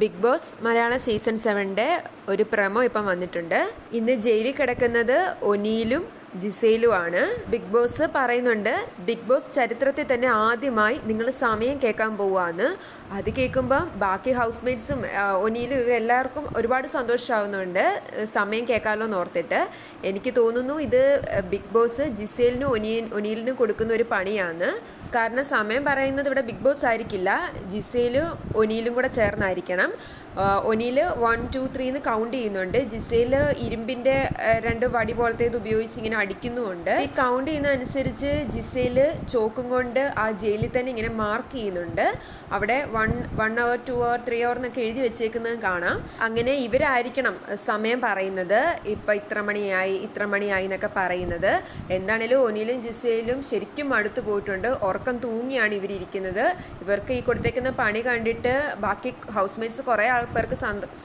Big Boss Malayalam season സെവന്റെ ഒരു promo ഇപ്പം വന്നിട്ടുണ്ട്. ഇന്ന് ജയിലിൽ കിടക്കുന്നത് ഒനിയിലും ജിസയിലുമാണ് ബിഗ് ബോസ് പറയുന്നുണ്ട് ബിഗ് ബോസ് ചരിത്രത്തിൽ തന്നെ ആദ്യമായി നിങ്ങൾ സമയം കേൾക്കാൻ പോവാന്ന് അത് കേൾക്കുമ്പം ബാക്കി ഹൗസ് മേറ്റ്സും ഒനിയിലും ഇവരെല്ലാവർക്കും ഒരുപാട് സന്തോഷമാവുന്നുണ്ട് സമയം കേൾക്കാമല്ലോ എന്ന് ഓർത്തിട്ട്. എനിക്ക് തോന്നുന്നു ഇത് ബിഗ് ബോസ് ജിസേലിനും ഒനിയൻ ഒനിയിലിനും കൊടുക്കുന്ന ഒരു പണിയാണ്. കാരണം സമയം പറയുന്നത് ഇവിടെ ബിഗ് ബോസ് ആയിരിക്കില്ല. ജിസയിലും ഒനിയിലും കൂടെ ചേർന്നായിരിക്കണം. ഒനിയിൽ വൺ ടു ത്രീ എന്ന് കൗണ്ട് ചെയ്യുന്നുണ്ട്. ജിസയിൽ ഇരുമ്പിന്റെ രണ്ട് വടി പോലത്തെ ഇത് ഉപയോഗിച്ച് ഇങ്ങനെ അടിക്കുന്നുമുണ്ട്. ഈ കൗണ്ട് ചെയ്യുന്ന അനുസരിച്ച് ജിസയിൽ ചോക്കും കൊണ്ട് ആ ജയിലിൽ തന്നെ ഇങ്ങനെ മാർക്ക് ചെയ്യുന്നുണ്ട്. അവിടെ one one hour two hour three hour എന്നൊക്കെ എഴുതി വെച്ചേക്കുന്നത് കാണാം. അങ്ങനെ ഇവരായിരിക്കണം സമയം പറയുന്നത്. ഇപ്പം ഇത്ര മണിയായി ഇത്ര മണിയായി എന്നൊക്കെ പറയുന്നത്. എന്താണേലും ഒനിയിലും ജിസയിലും ശരിക്കും അടുത്ത് പോയിട്ടുണ്ട്. ഉറക്കം തൂങ്ങിയാണ് ഇവരിയ്ക്കുന്നത് ഇവർക്ക് ഈ കൊടുത്തേക്കുന്ന പണി കണ്ടിട്ട് ബാക്കി ഹൗസ് മേറ്റ്സ് കുറേ ആൾക്കാർക്ക്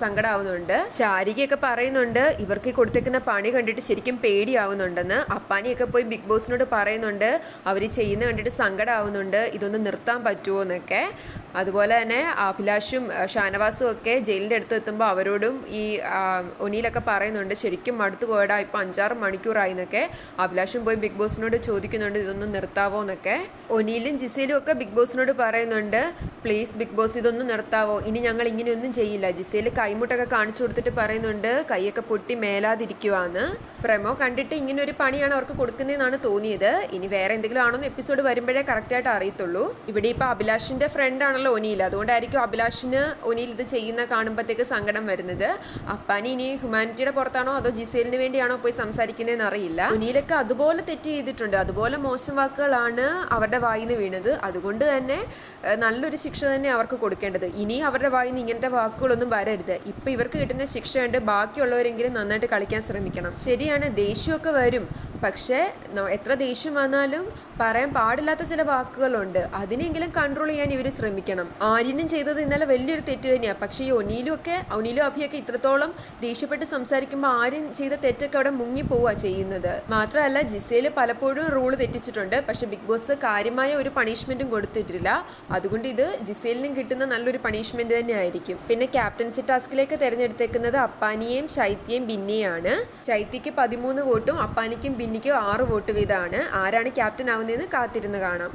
സങ്കടമാവുന്നുണ്ട് ശാരികയൊക്കെ പറയുന്നുണ്ട് ഇവർക്ക് ഈ കൊടുത്തേക്കുന്ന പണി കണ്ടിട്ട് ശരിക്കും പേടിയാവുന്നുണ്ടെന്ന്. അപ്പാനിയൊക്കെ പോയി ബിഗ് ബോസിനോട് പറയുന്നുണ്ട് അവർ ചെയ്യുന്ന കണ്ടിട്ട് സങ്കടമാവുന്നുണ്ട് ഇതൊന്ന് നിർത്താൻ പറ്റുമോ എന്നൊക്കെ. അതുപോലെ തന്നെ അഭിലാഷും ഷാനവാസും ഒക്കെ ജയിലിന്റെ അടുത്ത് എത്തുമ്പോൾ അവരോടും ഈ ഒനിയിലൊക്കെ പറയുന്നുണ്ട് ശരിക്കും മടുത്തു പോയടാ ഇപ്പം അഞ്ചാറ് മണിക്കൂറായി എന്നൊക്കെ. അഭിലാഷും പോയി ബിഗ് ബോസിനോട് ചോദിക്കുന്നുണ്ട് ഇതൊന്ന് നിർത്താവോ? എന്നൊക്കെ. ഒനിയിലും ജിസയിലും ഒക്കെ ബിഗ് ബോസിനോട് പറയുന്നുണ്ട് പ്ലീസ് ബിഗ് ബോസ് ഇതൊന്നും നിർത്താവോ? ഇനി ഞങ്ങൾ ഇങ്ങനെയൊന്നും ചെയ്യില്ല. ജിസയിൽ കൈമുട്ടൊക്കെ കാണിച്ചു കൊടുത്തിട്ട് പറയുന്നുണ്ട് കൈയൊക്കെ പൊട്ടി മേലാതിരിക്കുവാന്ന്. പ്രമോ കണ്ടിട്ട് ഇങ്ങനെ ഒരു പണിയാണ് അവർക്ക് കൊടുക്കുന്നതെന്നാണ് തോന്നിയത്. ഇനി വേറെ എന്തെങ്കിലും ആണോന്ന് എപ്പിസോഡ് വരുമ്പോഴേ കറക്റ്റായിട്ട് അറിയത്തുള്ളൂ. ഇവിടെ ഇപ്പോൾ അഭിലാഷിന്റെ ഫ്രണ്ട് ആണല്ലോ ഒനിയിൽ അതുകൊണ്ടായിരിക്കും അഭിലാഷിന് ഒനിയിൽ ഇത് ചെയ്യുന്ന കാണുമ്പോഴത്തേക്ക് സങ്കടം വരുന്നത്. അപ്പാനി ഇനി ഹ്യൂമാനിറ്റിയുടെ പുറത്താണോ അതോ ജിസേലിന് വേണ്ടിയാണോ പോയി സംസാരിക്കുന്നതെന്ന് അറിയില്ല. ഒനിയിലൊക്കെ അതുപോലെ തെറ്റ് ചെയ്തിട്ടുണ്ട്. അതുപോലെ മോശം വാക്കുകളാണ് അവരുടെ വായിൽ നിന്ന് വീണത്. അതുകൊണ്ട് തന്നെ നല്ലൊരു ശിക്ഷ തന്നെ അവർക്ക് കൊടുക്കേണ്ടത്. ഇനി അവരുടെ വായിന്ന് ഇങ്ങനത്തെ വാക്കുകളൊന്നും വരരുത്. ഇപ്പൊ ഇവർക്ക് കിട്ടുന്ന ശിക്ഷ ഉണ്ട് ബാക്കിയുള്ളവരെങ്കിലും നന്നായിട്ട് കളിക്കാൻ ശ്രമിക്കണം. ശരിയാണ് ദേഷ്യമൊക്കെ വരും. പക്ഷേ എത്ര ദേഷ്യം വന്നാലും പറയാൻ പാടില്ലാത്ത ചില വാക്കുകളുണ്ട്. അതിനെങ്കിലും കൺട്രോൾ ചെയ്യാൻ ഇവർ ശ്രമിക്കണം. ആര്യനും ചെയ്തത് ഇന്നലെ വലിയൊരു തെറ്റ് തന്നെയാണ് പക്ഷേ ഈ ഒനീലും ഒക്കെ ഒനീലും അഭിയൊക്കെ ഇത്രത്തോളം ദേഷ്യപ്പെട്ട് സംസാരിക്കുമ്പോൾ ആര്യൻ ചെയ്ത തെറ്റൊക്കെ അവിടെ മുങ്ങിപ്പോവുക ചെയ്യുന്നത്. മാത്രമല്ല ജിസയിൽ പലപ്പോഴും റൂൾ തെറ്റിച്ചിട്ടുണ്ട്. പക്ഷേ ബിഗ് ബോസ് കാര്യമായ ഒരു പണിഷ്മെന്റും കൊടുത്തിട്ടില്ല. അതുകൊണ്ട് ഇത് ജിസേലിനും കിട്ടുന്ന നല്ലൊരു പണിഷ്മെന്റ് തന്നെ ആയിരിക്കും പിന്നെ ക്യാപ്റ്റൻസി ടാസ്കിലേക്ക് തിരഞ്ഞെടുത്തേക്കുന്നത് അപ്പാനിയെയും ശൈത്യയും ബിന്നിയാണ് ശൈത്യക്ക് പതിമൂന്ന് വോട്ടും അപ്പാനിക്കും ബിന്നിക്കും ആറ് വോട്ട് വീതമാണ് ആരാണ് ക്യാപ്റ്റൻ ആവുന്നതെന്ന് കാത്തിരുന്ന് കാണാം.